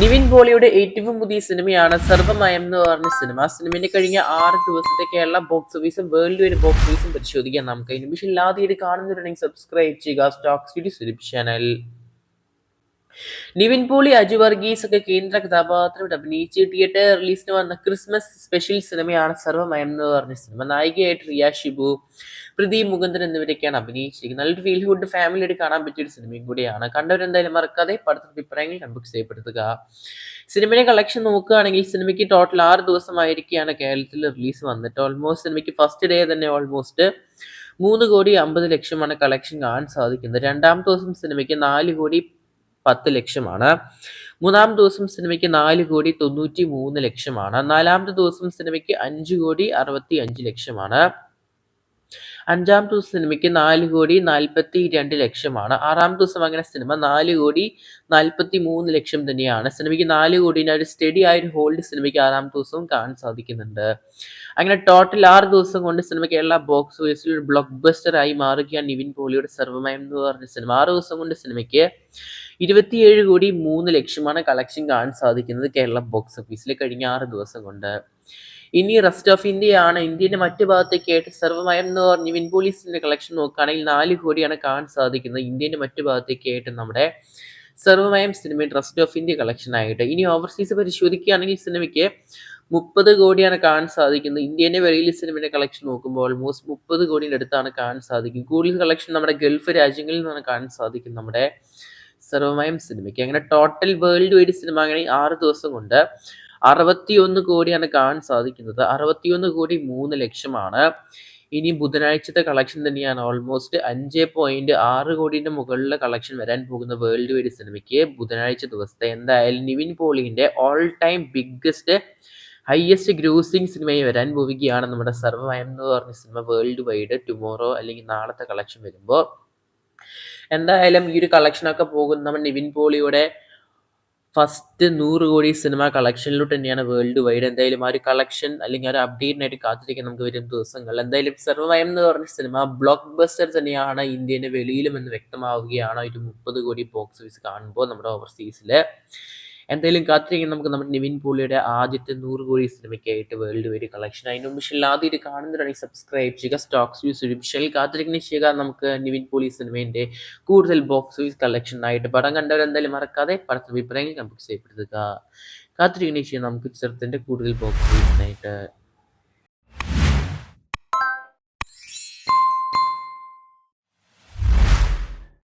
നിവിൻ പോളിയുടെ ഏറ്റവും പുതിയ സിനിമയാണ് സർവമയം എന്ന് പറഞ്ഞ സിനിമ. സിനിമയുടെ കഴിഞ്ഞ ആറ് ദിവസത്തെ കേരള ബോക്സ് ഓഫീസും വേൾഡ് വൈഡ് ബോക്സ് ഓഫീസും പരിശോധിക്കാം. നമുക്ക് പക്ഷേ ഇല്ലാതെ കാണുന്നുണ്ടെങ്കിൽ സബ്സ്ക്രൈബ് ചെയ്യുക. Stocks video channel Nivin Pauly Aju Varghese ഒക്കെ കേന്ദ്ര കഥാപാത്രം അഭിനയിച്ച് തിയേറ്റർ റിലീസിന് വന്ന ക്രിസ്മസ് സ്പെഷ്യൽ സിനിമയാണ് സർവമയം എന്ന് പറഞ്ഞ സിനിമ. നായികയായിട്ട് റിയ ഷിബു പ്രദീപ് മുകുന്ദൻ എന്നിവരൊക്കെയാണ് അഭിനയിച്ചിരിക്കുന്നത്. നല്ലൊരു ഫീൽ ഗുഡ് ഫാമിലിയായിട്ട് കാണാൻ പറ്റിയ ഒരു സിനിമയും കൂടിയാണ്. കണ്ടവരെന്തായാലും മറക്കാതെ പടത്തിന്റെ അഭിപ്രായങ്ങൾ കൺബുക്ക് ചെയ്യപ്പെടുത്തുക സിനിമയുടെ കളക്ഷൻ നോക്കുകയാണെങ്കിൽ സിനിമയ്ക്ക് ടോട്ടൽ ആറ് ദിവസമായിരിക്കുകയാണ് കേരളത്തിൽ റിലീസ് വന്നിട്ട്. ഓൾമോസ്റ്റ് സിനിമയ്ക്ക് ഫസ്റ്റ് ഡേ തന്നെ ഓൾമോസ്റ്റ് മൂന്ന് കോടി അമ്പത് ലക്ഷമാണ് കളക്ഷൻ കാണാൻ സാധിക്കുന്നത്. രണ്ടാമത്തെ ദിവസം സിനിമയ്ക്ക് നാല് കോടി പത്ത് ലക്ഷമാണ്. മൂന്നാം ദിവസം സിനിമയ്ക്ക് നാല് കോടി തൊണ്ണൂറ്റി മൂന്ന് ലക്ഷമാണ്. നാലാമത്തെ ദിവസം സിനിമയ്ക്ക് അഞ്ച് കോടി അറുപത്തി അഞ്ച് ലക്ഷമാണ്. അഞ്ചാം ദിവസം സിനിമയ്ക്ക് നാല് കോടി നാൽപ്പത്തി രണ്ട് ലക്ഷമാണ്. ആറാം ദിവസം അങ്ങനെ സിനിമ നാല് കോടി നാൽപ്പത്തി മൂന്ന് ലക്ഷം തന്നെയാണ്. സിനിമയ്ക്ക് നാല് കോടിന്റെ ഒരു സ്റ്റഡി ആയ ഒരു ഹോൾഡ് സിനിമയ്ക്ക് ആറാം ദിവസവും കാണാൻ സാധിക്കുന്നുണ്ട്. അങ്ങനെ ടോട്ടൽ ആറ് ദിവസം കൊണ്ട് സിനിമ കേരള ബോക്സ് ഓഫീസിൽ ഒരു ബ്ലോക്ക് ബസ്റ്റർ ആയി മാറുകയാണ് നിവിൻ പോളിയുടെ സർവമയം എന്ന് പറഞ്ഞ സിനിമ. ആറ് ദിവസം കൊണ്ട് സിനിമയ്ക്ക് ഇരുപത്തിയേഴ് കോടി മൂന്ന് ലക്ഷമാണ് കളക്ഷൻ കാണാൻ സാധിക്കുന്നത് കേരള ബോക്സ് ഓഫീസിൽ കഴിഞ്ഞ ആറ് ദിവസം കൊണ്ട്. ഇനി റെസ്റ്റ് ഓഫ് ഇന്ത്യ ആണ്. ഇന്ത്യയുടെ മറ്റു ഭാഗത്തേക്കായിട്ട് സർവമയം എന്ന് പറഞ്ഞ് വിൻ പോലീസിന്റെ കളക്ഷൻ നോക്കുകയാണെങ്കിൽ നാല് കോടിയാണ് കാണാൻ സാധിക്കുന്നത് ഇന്ത്യയുടെ മറ്റു ഭാഗത്തേക്കായിട്ട് നമ്മുടെ സർവമയം സിനിമയുടെ റെസ്റ്റ് ഓഫ് ഇന്ത്യ കളക്ഷൻ ആയിട്ട്. ഇനി ഓവർസീസ് പരിശോധിക്കുകയാണെങ്കിൽ സിനിമയ്ക്ക് മുപ്പത് കോടിയാണ് കാണാൻ സാധിക്കുന്നത്. ഇന്ത്യന്റെ വെളിയിൽ സിനിമയുടെ കളക്ഷൻ നോക്കുമ്പോൾ ഓൾമോസ്റ്റ് മുപ്പത് കോടിയുടെ അടുത്താണ് കാണാൻ സാധിക്കും. കൂടുതൽ കളക്ഷൻ നമ്മുടെ ഗൾഫ് രാജ്യങ്ങളിൽ നിന്നാണ് കാണാൻ സാധിക്കും നമ്മുടെ സർവമയം സിനിമയ്ക്ക്. അങ്ങനെ ടോട്ടൽ വേൾഡ് വൈഡ് സിനിമ അങ്ങനെ ആറ് ദിവസം കൊണ്ട് അറുപത്തിയൊന്ന് കോടിയാണ് കാണാൻ സാധിക്കുന്നത്. അറുപത്തിയൊന്ന് കോടി മൂന്ന് ലക്ഷമാണ്. ഇനി ബുധനാഴ്ചത്തെ കളക്ഷൻ തന്നെയാണ്. ഓൾമോസ്റ്റ് അഞ്ച് പോയിന്റ് ആറ് കോടിയുടെ മുകളിലെ കളക്ഷൻ വരാൻ പോകുന്ന വേൾഡ് വൈഡ് സിനിമയ്ക്ക് ബുധനാഴ്ച ദിവസത്തെ എന്തായാലും നിവിൻ പോളിന്റെ all time biggest highest grossing സിനിമയായി വരാൻ പോവുകയാണ് നമ്മുടെ സർവമയം എന്ന് പറഞ്ഞ സിനിമ വേൾഡ് വൈഡ് ടുമോറോ അല്ലെങ്കിൽ നാളത്തെ കളക്ഷൻ വരുമ്പോൾ. എന്തായാലും ഈ ഒരു കളക്ഷനൊക്കെ പോകുന്ന നമ്മൾ നിവിൻ പോളിയുടെ ഫസ്റ്റ് നൂറ് കോടി സിനിമ കളക്ഷനിലോട്ട് തന്നെയാണ് വേൾഡ് വൈഡ് എന്തായാലും ആ ഒരു കളക്ഷൻ അല്ലെങ്കിൽ ആ ഒരു അപ്ഡേറ്റിനായിട്ട് കാത്തിരിക്കാൻ നമുക്ക് വരും ദിവസങ്ങൾ എന്തായാലും സർവമയം എന്ന് പറഞ്ഞ സിനിമ ബ്ലോക്ക് ബസ്റ്റർ തന്നെയാണ് ഇന്ത്യന്റെ വെളിയിലും എന്ന് വ്യക്തമാവുകയാണ്. ഒരു മുപ്പത് കോടി ബോക്സ് ഓഫീസ് കാണുമ്പോൾ നമ്മുടെ ഓവർസീസിൽ എന്തായാലും കാത്തിരിക്കും നമുക്ക് നമ്മുടെ നിവിൻ പോളിയുടെ ആദ്യത്തെ നൂറ് കോടി സിനിമയ്ക്കായിട്ട് വേൾഡ് വൈഡ് കളക്ഷൻ അതിന് മുമ്പ് ആദ്യമായിട്ട് കാണുന്നവരാണെങ്കിൽ സബ്സ്ക്രൈബ് ചെയ്യുക സ്റ്റോക്സ് യൂസ് ഷെൽ കാത്തിരിക്കുന്ന ചെയ്യുക നമുക്ക് നിവിൻ പോളി സിനിമേന്റെ കൂടുതൽ ബോക്സ് ഓഫീസ് കളക്ഷൻ ആയിട്ട് പടം കണ്ടവർ എന്തായാലും മറക്കാതെ പടത്തെ അഭിപ്രായങ്ങൾ നമുക്ക് ചെയ്യപ്പെടുത്തുക കാത്തിരിക്കുന്ന ചെയ്യുക നമുക്ക് ചിത്രത്തിന്റെ കൂടുതൽ ബോക്സ് ഓഫീസിനായിട്ട്